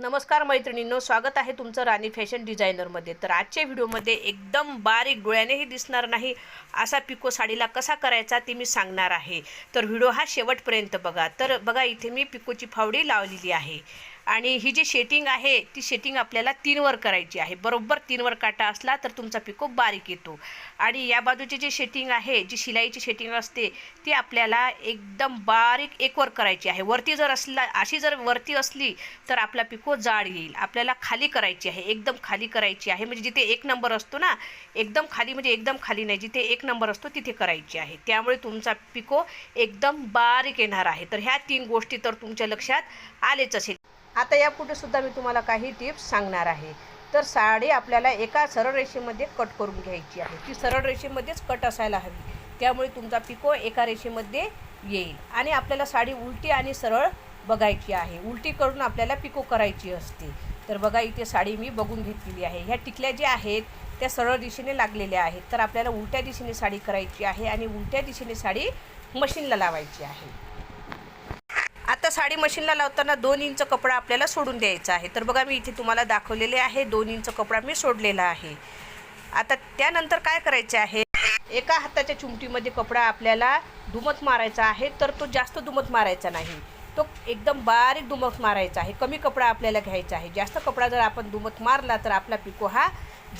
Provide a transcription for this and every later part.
नमस्कार मैत्रिणींनो स्वागत आहे तुमचं राणी फॅशन डिझायनरमध्ये. तर आजच्या व्हिडिओमध्ये एकदम बारीक डोळ्यानेही दिसणार नाही असा पिको साडीला कसा करायचा ते मी सांगणार आहे. तर व्हिडिओ हा शेवटपर्यंत बघा. तर बघा इथे मी पिकोची फावडी लावलेली आहे. आणि ही जी शेटिंग आहे ती शेटिंग आपल्याला तीनवर करायची आहे. बरोबर तीनवर काटा असला तर तुमचा पिको बारीक येतो. आणि या बाजूची जी शेटिंग आहे जी शिलाईची शेटिंग असते ती आपल्याला एकदम बारीक एकवर करायची आहे. वरती जर असला अशी जर वरती असली तर आपला पिको जाड येईल. आपल्याला खाली करायची आहे. एकदम खाली करायची आहे. म्हणजे जिथे एक नंबर असतो ना एकदम खाली म्हणजे एकदम खाली नाही. जिथे एक नंबर असतो तिथे करायची आहे. त्यामुळे तुमचा पिको एकदम बारीक येणार आहे. तर ह्या तीन गोष्टी तर तुमच्या लक्षात आलेच असेल. आता यापुढे सुद्धा मी तुम्हाला काही टिप्स सांगणार आहे. तर साडी आपल्याला एका सरळ रेषेमध्ये कट करून घ्यायची आहे. ती सरळ रेषेमध्येच कट असायला हवी. त्यामुळे तुमचा पिको एका रेषेमध्ये येईल. आणि आपल्याला साडी उलटी आणि सरळ बघायची आहे. उलटी करून आपल्याला पिको करायची असते. तर बघा इथे साडी मी बघून घेतलेली आहे. ह्या टिकल्या ज्या आहेत त्या सरळ दिशेने लागलेल्या आहेत. तर आपल्याला उलट्या दिशेने साडी करायची आहे आणि उलट्या दिशेने साडी मशीनला लावायची आहे. आता साडी मशीनला लावताना दोन इंच कपडा आपल्याला सोडून द्यायचा आहे. तर बघा मी इथे तुम्हाला दाखवलेले आहे. दोन इंच कपडा मी सोडलेला आहे. आता त्यानंतर काय करायचे आहे? एका हाताच्या चुमटीमध्ये कपडा आपल्याला दुमत मारायचा आहे. तर तो जास्त दुमत मारायचा नाही. तो एकदम बारीक दुमत मारायचा आहे. कमी कपडा आपल्याला घ्यायचा आहे. जास्त कपडा जर आपण दुमत मारला तर आपला पिको हा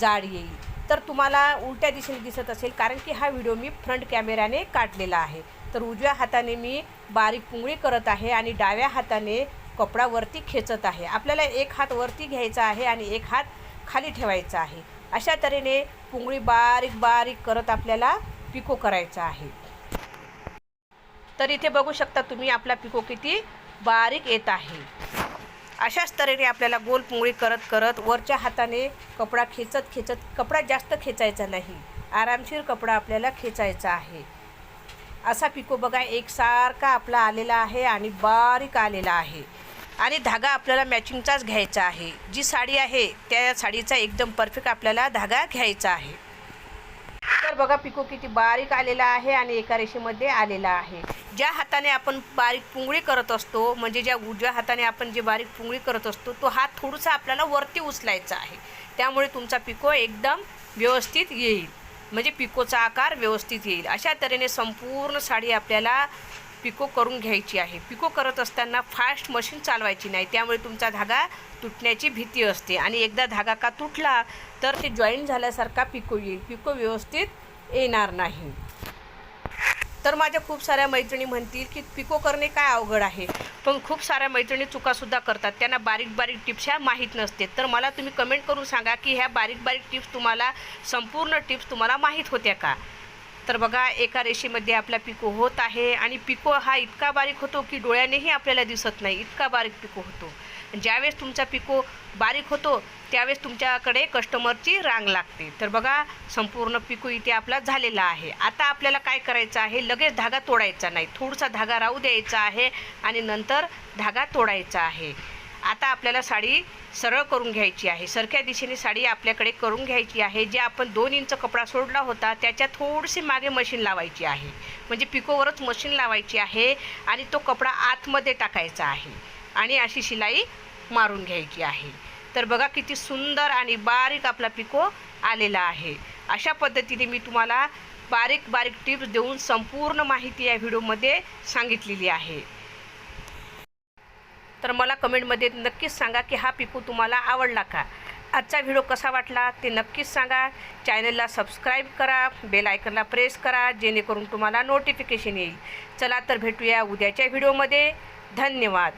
जाड येईल. तर तुम्हाला उलट्या दिशेने दिसत असेल कारण की हा व्हिडिओ मी फ्रंट कॅमेऱ्याने काढलेला आहे. तर उजव्या हाताने मी बारीक पुंगळी करत आहे आणि डाव्या हाताने कपडा वरती खेचत आहे. आपल्याला एक हात वरती घ्यायचा आहे आणि एक हात खाली ठेवायचा आहे. अशा तऱ्हेने पुंगळी बारीक बारीक करत आपल्याला पिको करायचा आहे. तर इथे बघू शकता तुम्ही आपला पिको किती बारीक येत आहे. अशाच तऱ्हेने आपल्याला गोल पुंगळी करत करत वरच्या हाताने कपडा खेचत खेचत कपडा जास्त खेचायचा नाही. आरामशीर कपडा आपल्याला खेचायचा आहे. असा पिको बघा एकसारखा आपला आलेला आहे आणि बारीक आलेला आहे. आणि धागा आपल्याला मॅचिंगचाच घ्यायचा आहे. जी साडी आहे त्या साडीचा एकदम परफेक्ट आपल्याला धागा घ्यायचा आहे. तर बघा पिको किती बारीक आलेला आहे आणि एका रेषेमध्ये आलेला आहे. ज्या हाताने आपण बारीक पुंगळी करत असतो म्हणजे ज्या उजव्या हाताने आपण जे बारीक पुंगळी करत असतो तो हात थोडासा आपल्याला वरती उचलायचा आहे. त्यामुळे तुमचा पिको एकदम व्यवस्थित येईल. म्हणजे पिकोचा आकार व्यवस्थित येईल. अशा तऱ्हेने संपूर्ण साडी आपल्याला पिको करून घ्यायची आहे. पिको करत असताना फास्ट मशीन चालवायची नाही. त्यामुळे तुमचा धागा तुटण्याची भीती असते. आणि एकदा धागा का तुटला तर ते जॉईन झाल्यासारखा पिको येईल. पिको व्यवस्थित येणार नाही. तर माझ्या खूप साऱ्या मैत्रिणी म्हणतील की पिको करणे काय अवघड आहे? पण खूप साऱ्या मैत्रिणी चुकासुद्धा करतात. त्यांना बारीक बारीक टिप्स ह्या माहीत नसते. तर मला तुम्ही कमेंट करून सांगा की ह्या बारीक बारीक टिप्स तुम्हाला संपूर्ण टिप्स तुम्हाला माहीत होत्या का? तर बघा एका रेषेमध्ये आपला पिको होत आहे आणि पिको हा इतका बारीक होतो की डोळ्यानेही आपल्याला दिसत नाही. इतका बारीक पिको होतो. ज्यावेळेस तुमचा पिको बारीक होतो त्यावेळेस तुमच्याकडे कस्टमरची रांग लागते. तर बघा संपूर्ण पिको इथे आपला झालेला आहे. आता आपल्याला काय करायचं आहे? लगेच धागा तोडायचा नाही. थोडासा धागा राहू द्यायचा आहे आणि नंतर धागा तोडायचा आहे. आता आपल्याला साडी सरळ करून घ्यायची आहे. सरख्या दिशेने साडी आपल्याकडे करून घ्यायची आहे. जे आपण दोन इंच कपडा सोडला होता त्याच्या थोडीशी मागे मशीन लावायची आहे. म्हणजे पिकोवरच मशीन लावायची आहे आणि तो कपडा आतमध्ये टाकायचा आहे. आणि अशी शिलाई मारून घ्यायची आहे. तर बघा किती सुंदर आणि बारीक आपला पिको आलेला आहे. अशा पद्धतीने मी तुम्हाला बारीक बारीक टिप्स देऊन संपूर्ण माहिती या व्हिडिओमध्ये सांगितलेली आहे. तर मला कमेंटमध्ये नक्कीच सांगा की हा पिकू तुम्हाला आवडला का? आजचा व्हिडिओ कसा वाटला ते नक्कीच सांगा. चॅनलला सबस्क्राईब करा बेल आयकनला प्रेस करा जेणेकरून तुम्हाला नोटिफिकेशन येईल. चला तर भेटूया उद्याच्या व्हिडिओमध्ये. धन्यवाद.